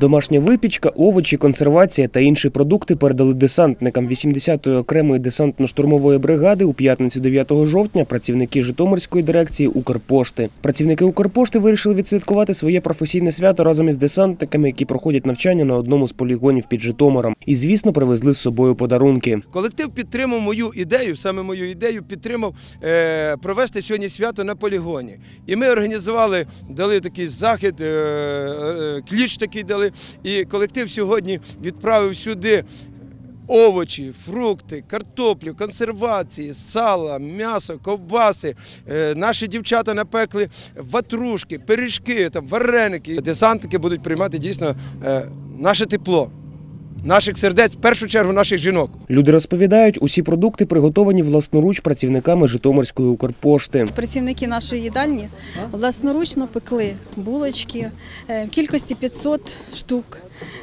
Домашня випічка, овочі, консервація та інші продукти передали десантникам 80-ї окремої десантно-штурмової бригади у п'ятницю 9 жовтня працівники Житомирської дирекції Укрпошти. Працівники Укрпошти вирішили відсвяткувати своє професійне свято разом із десантниками, які проходять навчання на одному з полігонів під Житомиром. І, звісно, привезли з собою подарунки. Колектив підтримав мою ідею, саме мою ідею підтримав е, провести сьогодні свято на полігоні. І ми організували, дали такий захід, е, е, кліч такий дали. І колектив сьогодні відправив сюди. Овочі, фрукти, картоплю, консервації, сало, м'ясо, ковбаси. Е, наші дівчата напекли ватрушки, пиріжки, там, вареники. Десантники будуть приймати дійсно е, наше тепло, наших сердець, в першу чергу наших жінок. Люди розповідають, усі продукти приготовані власноруч працівниками Житомирської Укрпошти. Працівники нашої їдальні власноручно пекли булочки е, в кількості 500 штук.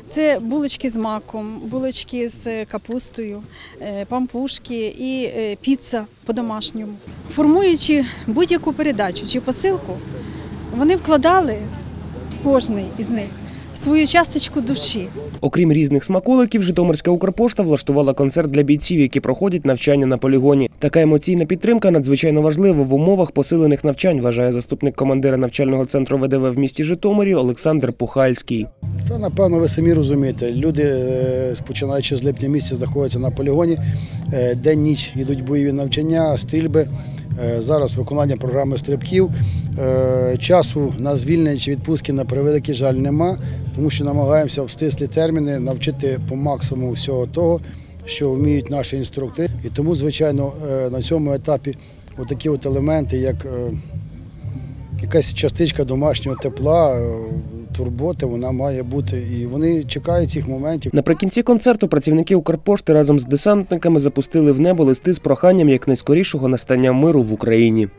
Це булочки з маком, булочки з капустою, е, пампушки і е, піца по-домашньому. Формуючи будь-яку передачу чи посилку, вони вкладали кожний із них свою часточку душі. Окрім різних смаколиків, Житомирська Укрпошта влаштувала концерт для бійців, які проходять навчання на полігоні. Така емоційна підтримка надзвичайно важлива в умовах посилених навчань, вважає заступник командира навчального центру ВДВ в місті Житомирі Олександр Пухальський. Та напевно ви самі розумієте, люди, е, починаючи з липня місяця, знаходяться на полігоні, е, день-ніч йдуть бойові навчання, стрільби. Е, Зараз виконання програми стрибків. Е, Часу на звільнення чи відпустки на превеликий жаль нема, тому що намагаємося в стислі терміни навчити по максимуму всього того, що вміють наші інструктори. І тому, звичайно, е, на цьому етапі отакі от елементи, як якась частичка домашнього тепла, турботи, вона має бути. І вони чекають цих моментів. Наприкінці концерту працівники Укрпошти разом з десантниками запустили в небо листи з проханням якнайскорішого настання миру в Україні.